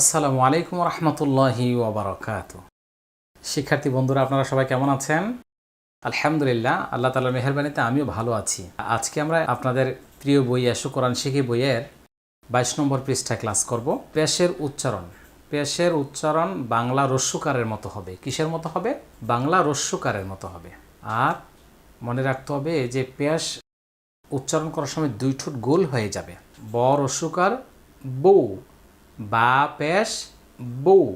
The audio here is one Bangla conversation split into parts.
আসসালামু আলাইকুম রহমতুল্লাহি ওবরাকাত শিক্ষার্থী বন্ধুরা, আপনারা সবাই কেমন আছেন? আলহামদুলিল্লাহ, আল্লাহ তালার মেহরবানিতে আমিও ভালো আছি। আজকে আমরা আপনাদের প্রিয় বই এসো কোরআন শিখি বইয়ের বাইশ নম্বর পৃষ্ঠায় ক্লাস করব। পেশের উচ্চারণ। পেশের উচ্চারণ বাংলা রস্যুকারের মতো হবে। কিসের মতো হবে? বাংলা রস্যুকারের মতো হবে। আর মনে রাখতে হবে যে পেশ উচ্চারণ করার সময় দুই ঠোঁট গোল হয়ে যাবে। ব রস্যুকার বউ। বা পেশ বউ।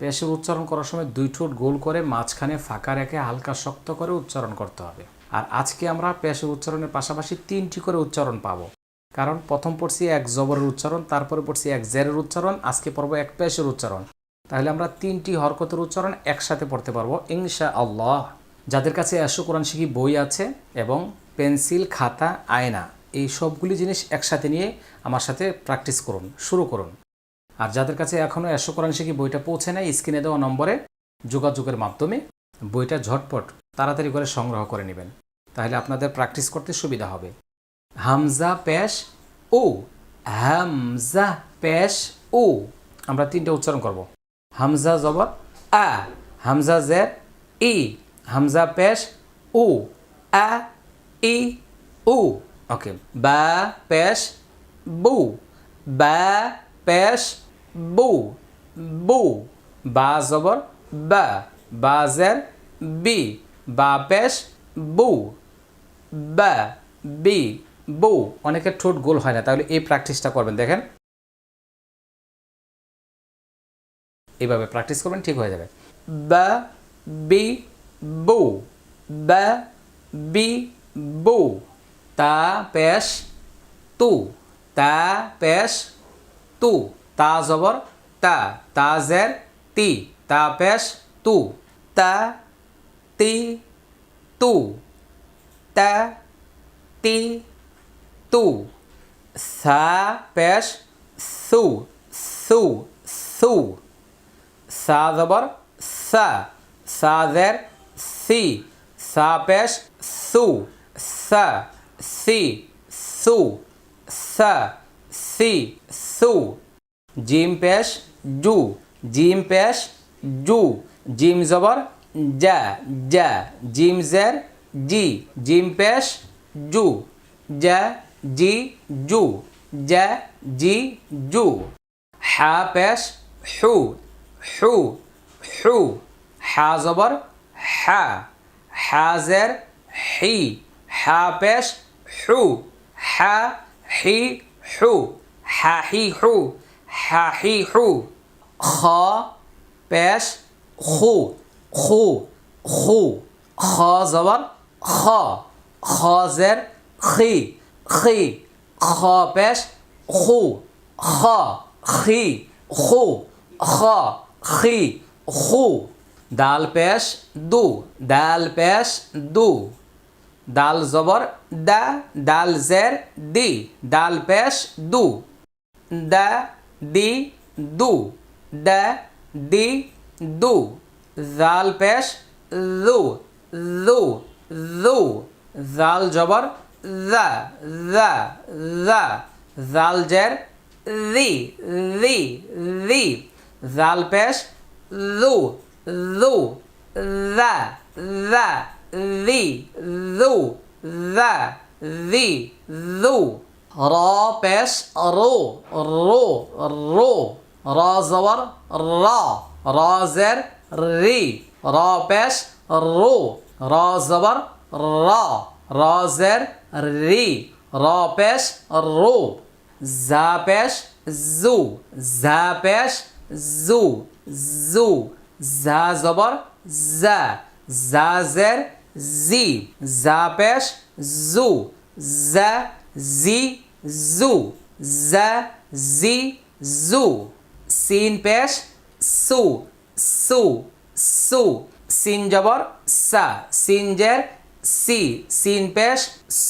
পেশের উচ্চারণ করার সময় দুই ঠোঁট গোল করে মাঝখানে ফাঁকা রেখে হালকা শক্ত করে উচ্চারণ করতে হবে। আর আজকে আমরা পেশের উচ্চারণের পাশাপাশি তিনটি করে উচ্চারণ পাবো। কারণ প্রথম পড়ছি এক জবরের উচ্চারণ, তারপরে পড়ছি এক জেরের উচ্চারণ, আজকে পড়ব এক পেশের উচ্চারণ। তাহলে আমরা তিনটি হরকতের উচ্চারণ একসাথে পড়তে পারব ইনশা আল্লাহ যাদের কাছে একশো কোরআন শিখি বই আছে এবং পেন্সিল, খাতা, আয়না, এই সবগুলি জিনিস একসাথে নিয়ে আমার সাথে প্র্যাকটিস করুন, শুরু করুন। আর যাদের কাছে এখনও একশো কোরআন শিখি বইটা পৌঁছে নেয়? স্ক্রিনে দেওয়া নম্বরে যোগাযোগের মাধ্যমে বইটা ঝটপট তাড়াতাড়ি করে সংগ্রহ করে নেবেন। তাহলে আপনাদের প্র্যাকটিস করতে সুবিধা হবে। হামজা প্যাশ ও, হামজা প্যাশ ও। আমরা তিনটা উচ্চারণ করব। হামজা জবর, আ। হামজা জের, ই। হামজা প্যাশ ও, আ, ই, ও। ওকে, বা প্যাশ বু। বা, পেশ বু বু, বা জবর, বা বা জের, বি, বা পেশ, বু, বা, বি বউ অনেকের ঠোঁট গোল হয় না, তাহলে এই প্র্যাকটিসটা করবেন, দেখেন। এইভাবে প্র্যাকটিস করবেন, ঠিক হয়ে যাবে। বা, বি বউ বা, বি বউ তা, পেশ, তু, তা, পেশ, তু। তা জবর তা তা জের তি, তা পেশ, তু। তা, তি, তু। তা, তি, তু। সা পেশ, সু সু সু। সা জবর সা। সা জের সি। সা পেশ, সু। সা, সি, সু। সা, সি, সু। জিম পেশ জু, জিম পেশ জু, জিম জবর যা যা জিম জের জি, জিম পেশ জু যা জি, জু যা জি, জু। হা পেশ হু হু হু। হা জবর হা হা হাজের হি, হা পেশ হু, হা হি হু, হা হি হু। হা হি খ, পেশ খু খু খু খ জবর খ, খজের, খি খি, খ পেশ খু খ, খি খু খ, খি খু দাল পেশ, দু দাল পেশ, দু দাল জবর, দা দাল জের, দি দাল পেশ, দু, দা দি দু দা দি দু জাল পেশ জু জু জু জাল জবর জা জা জা জাল জের রি রি রি জাল পেশ জু জু জা জা রি জু জা রি জু র পেশ, রো রো রো, র জবর রা রা জের, রি, র পেশ, রো, র জবর রা রা জের, রি, র পেশ, রো, জা পেশ, জু, জা পেশ, জু জু, জা জবর জা জা জের, জি, জা পেশ, জু, জা, জি জু জা জি জু সিন পেশ সু সু সু সিন জবর সা সিন জের সি সিন পেশ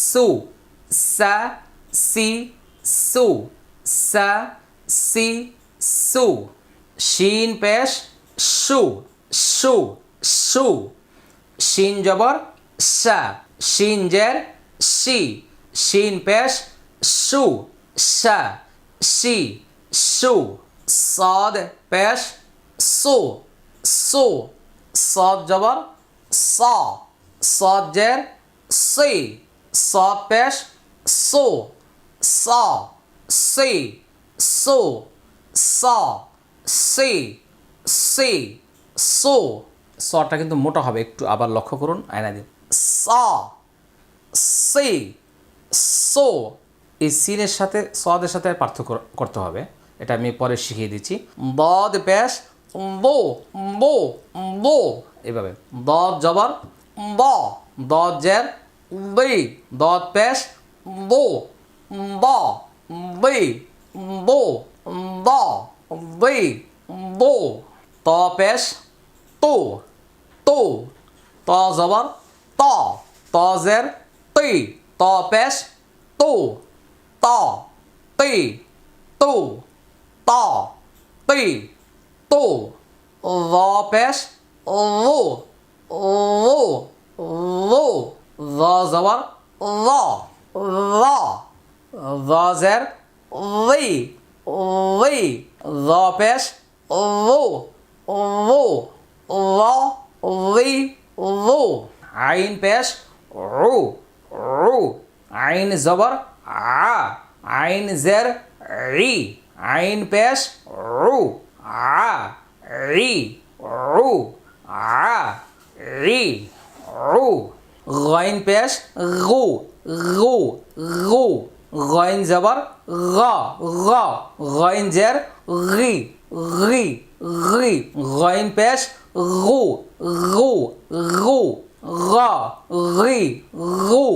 সু সা সি সু সা সি সু শিন পেশ সু সু সু শিন জবর সা শিন জের সি শিন পেশ সু সা সি সু সদ পেশ সো সো সদ জবর স সদ জের সে সদ পেশ সো স সে সো স সে সে সো সটা কিন্তু মোটা হবে একটু আবার লক্ষ্য করুন আয়না দিন। স সে সো এই সিনের সাথে সদের সাথে পার্থক্য করতে হবে। এটা আমি পরে শিখিয়ে দিচ্ছি। দদ পেশ বো বো বো এভাবে। দদ জবর দ দদ জের, বি। দদ পেশ বো। দ বি দ। বি। বো ত পেশ তো। তো। ত জবর, ত। ত জের, তি। ত পেশ তো। ত তি তো ত তি তো র পেশ রো রো রো র জবর র র র জের রি রি র পেশ রো রো র রি রো আইন পেশ রু রু আইন জবর আ, আইন জের রি, আইন পেশ রু, আ, রি, রু, আ, রি, রু গইন পেশ গু গু গু গইন জবর গ গ গইন জের রি রি রি গইন পেশ গু গু গু, গ, রি, গু,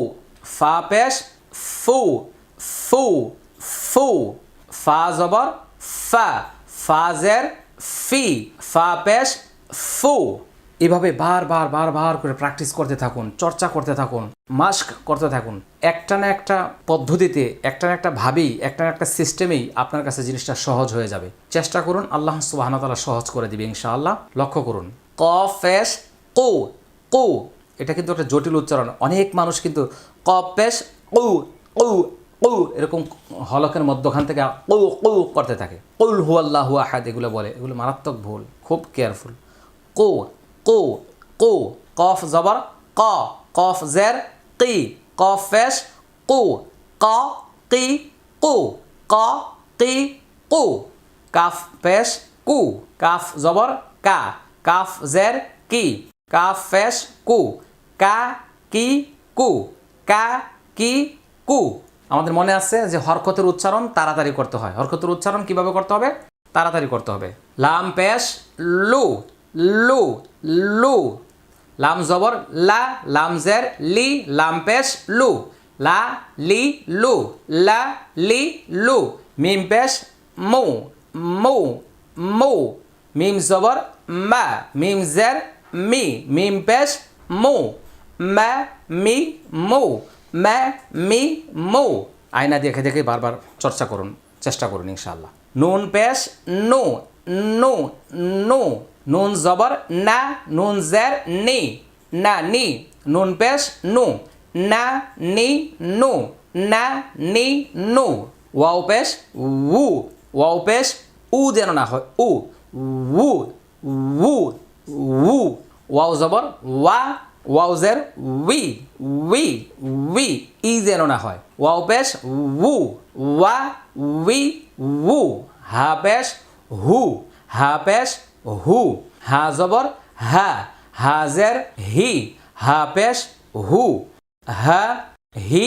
ফা পেশ ফু ফু ফু। ফা জবর ফা, ফাজের ফি, ফা পেশ ফু। এভাবে বারবার বারবার করে প্র্যাকটিস করতে থাকুন, চর্চা করতে থাকুন, মাস্ক করতে থাকুন। একটা না একটা পদ্ধতিতে, একটা না একটা ভাবেই, একটা না একটা সিস্টেমেই আপনার কাছে জিনিসটা সহজ হয়ে যাবে। চেষ্টা করুন, আল্লাহ সুবাহতালা সহজ করে দিবে, ইনশাআল্লাহ। লক্ষ্য করুন, ক ফেস কু। কু। এটা কিন্তু একটা জটিল উচ্চারণ। অনেক মানুষ কিন্তু ক, পেশ কু কু কু এরকম হলকের মধ্যখান থেকে কৌ কু করতে থাকে। কুল হু আল্লাহ হু আহাদ এগুলো বলে। এগুলো মারাত্মক ভুল, খুব কেয়ারফুল কু কু কু, কফ জবর, ক, কফ জের কি কফ ফেশ কু, ক কি কু, ক কি কু। কাফ পেশ কু। কাফ জবর, কা। কাফ জের, কি। কাফ ফেশ কু। কা, কি, কু। কা কি? কু। আমাদের মনে আছে যে হরকতের উচ্চারণ তাড়াতাড়ি করতে হয়। হরকতের উচ্চারণ কীভাবে করতে হবে? তাড়াতাড়ি করতে হবে। লাম পেশ, লু। লু লু। লাম জবর, লা। লাম জের, লি। লাম পেশ, লু। লা, লি, লু। লা, লি, লু। মিম পেশ, মৌ। মৌ। মৌ। মিম জবর, মা। মিম জের, মি। মিম পেশ, মৌ। মা, মি, মৌ। মা, মি, মৌ। আয়না দেখে দেখে বারবার চর্চা করুন, চেষ্টা করুন ইনশাআল্লাহ। নুন পেশ, নো নো নো। নুন জবর, না, নুন জের, নি। না, নি। নুন পেশ, নো। না, নি, নো। না, নি, নো। ওয়াও পেশ, উ। ওয়াও পেশ, উ যেন না হয়, উ। উ উ উ। ওয়াও জবর, ওয়া ওয়াউজের উই উই উই, ই যেন না হয়। ওয়াও পেশ উ, ওয়া, উই, উ, হা পেশ হু, হা পেশ হু, হা জবর হা হাজের হি, হা পেশ হু, হা হি,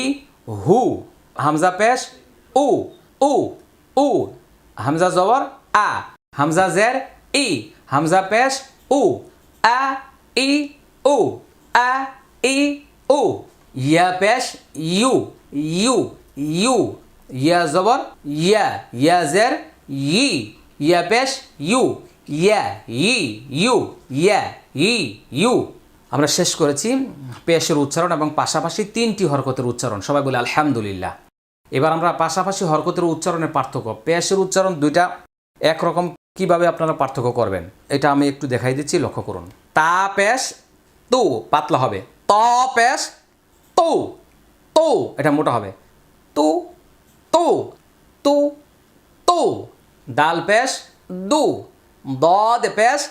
হু, হামজা পেশ উ উ উ, হামজা জবর আ, হামজা জের ই, হামজা পেশ উ, আ, ই, উ। আ ই উ ইয়া পেশ ইউ ইউ ইউ ইয়া জবর ইয়া ইয়া জের ই ইয়া পেশ ইউ ইয়া ই ইউ ইয়া ই ইউ আমরা শেষ করেছি পেশের উচ্চারণ এবং পাশাপাশি তিনটি হরকতের উচ্চারণ। সবাই বলে আলহামদুলিল্লাহ। এবার আমরা পাশাপাশি হরকতের উচ্চারণের পার্থক্য। পেশের উচ্চারণ দুইটা একরকম কীভাবে আপনারা পার্থক্য করবেন, এটা আমি একটু দেখাই দিচ্ছি, লক্ষ্য করুন। তা, পেশ তু, পাতলা হবে। ত পেশ তু তু, এটা মোটা হবে। তু তু তু তু দাল পেশ দু, দদ পেশ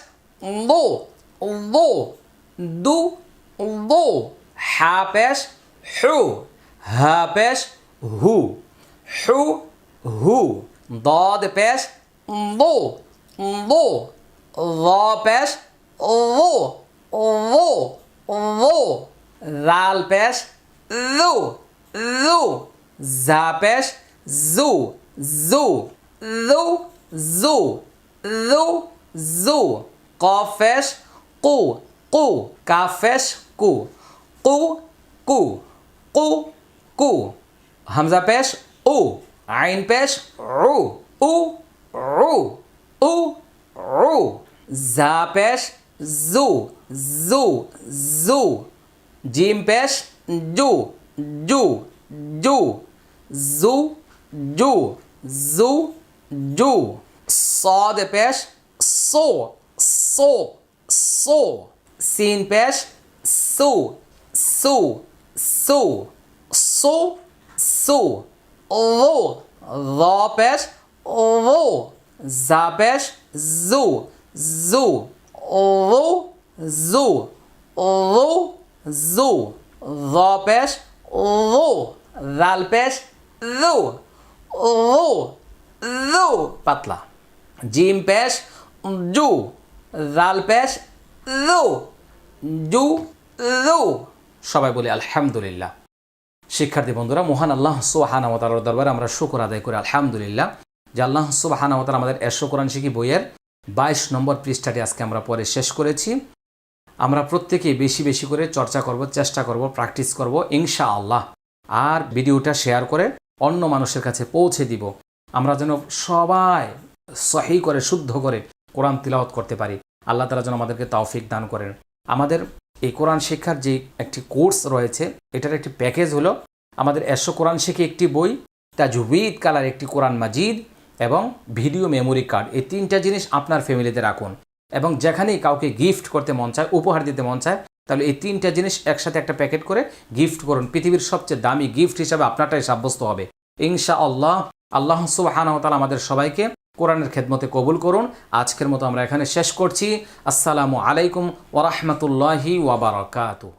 দু দু দু দু হা পেশ হু, হা পেশ হু হু হু, দদ পেশ দু দু র পেশ ও ও ও রাল পেশ রু রু জা পেশ জু জু রু জু রু জু কফ পেশ কু কু কাফ পেশ কু কু কু কু কু হামজা পেশ উ আইন পেশ রু উ রু উ রু জা পেশ zu, zu, zu. Jim pesh, ju, ju, ju. Zu, ju, zu, ju. Sod pesh, so, so, so. Sin pesh, su, su, su. Su, su. Lo, lo pesh, lo. Zu, zu. জু ও জু র পেশ ও রাল পেশ রু ও রু পাতলা জিম পেশ জু রাল পেশ রু জু রু সবাই বলি আলহামদুলিল্লাহ। শিক্ষার্থী বন্ধুরা, মহান আল্লাহ সুবাহানামতার দরবারে আমরা শুকর আদায় করি, আলহামদুলিল্লাহ। যে আল্লাহ সুবাহানামতার আমাদের এশো কোরআন শিখি বইয়ের বাইশ নম্বর পৃষ্ঠাটি আজকে আমরা পরে শেষ করেছি। আমরা প্রত্যেকে বেশি বেশি করে চর্চা করব, চেষ্টা করব, প্র্যাকটিস করব ইনশা আল্লাহ আর ভিডিওটা শেয়ার করে অন্য মানুষের কাছে পৌঁছে দিব। আমরা যেন সবাই সহি করে, শুদ্ধ করে কোরআন তিলাওয়াত করতে পারি। আল্লাহ তালা যেন আমাদেরকে তৌফিক দান করেন। আমাদের এই কোরআন শিক্ষার যে একটি কোর্স রয়েছে, এটার একটি প্যাকেজ হলো, আমাদের এশো কোরআন শিখে একটি বই তাজুবিদ কালার একটি কোরআন মাজিদ এবং ভিডিও মেমোরি কার্ড, এই তিনটা জিনিস আপনার ফ্যামিলিতে রাখুন। এবং যেখানেই কাউকে গিফট করতে মন চায়, উপহার দিতে মন চায়, তাহলে এই তিনটা জিনিস একসাথে একটা প্যাকেট করে গিফট করুন। পৃথিবীর সবচেয়ে দামি গিফট হিসাবে আপনারটাই সাব্যস্ত হবে। ইনশা আল্লাহ আল্লাহ সুবাহানতাল আমাদের সবাইকে কোরআনের খেদমতে কবুল করুন। আজকের মতো আমরা এখানে শেষ করছি। আসসালামু আলাইকুম ওরহমতুল্লাহি ওয়াবারকাতুহ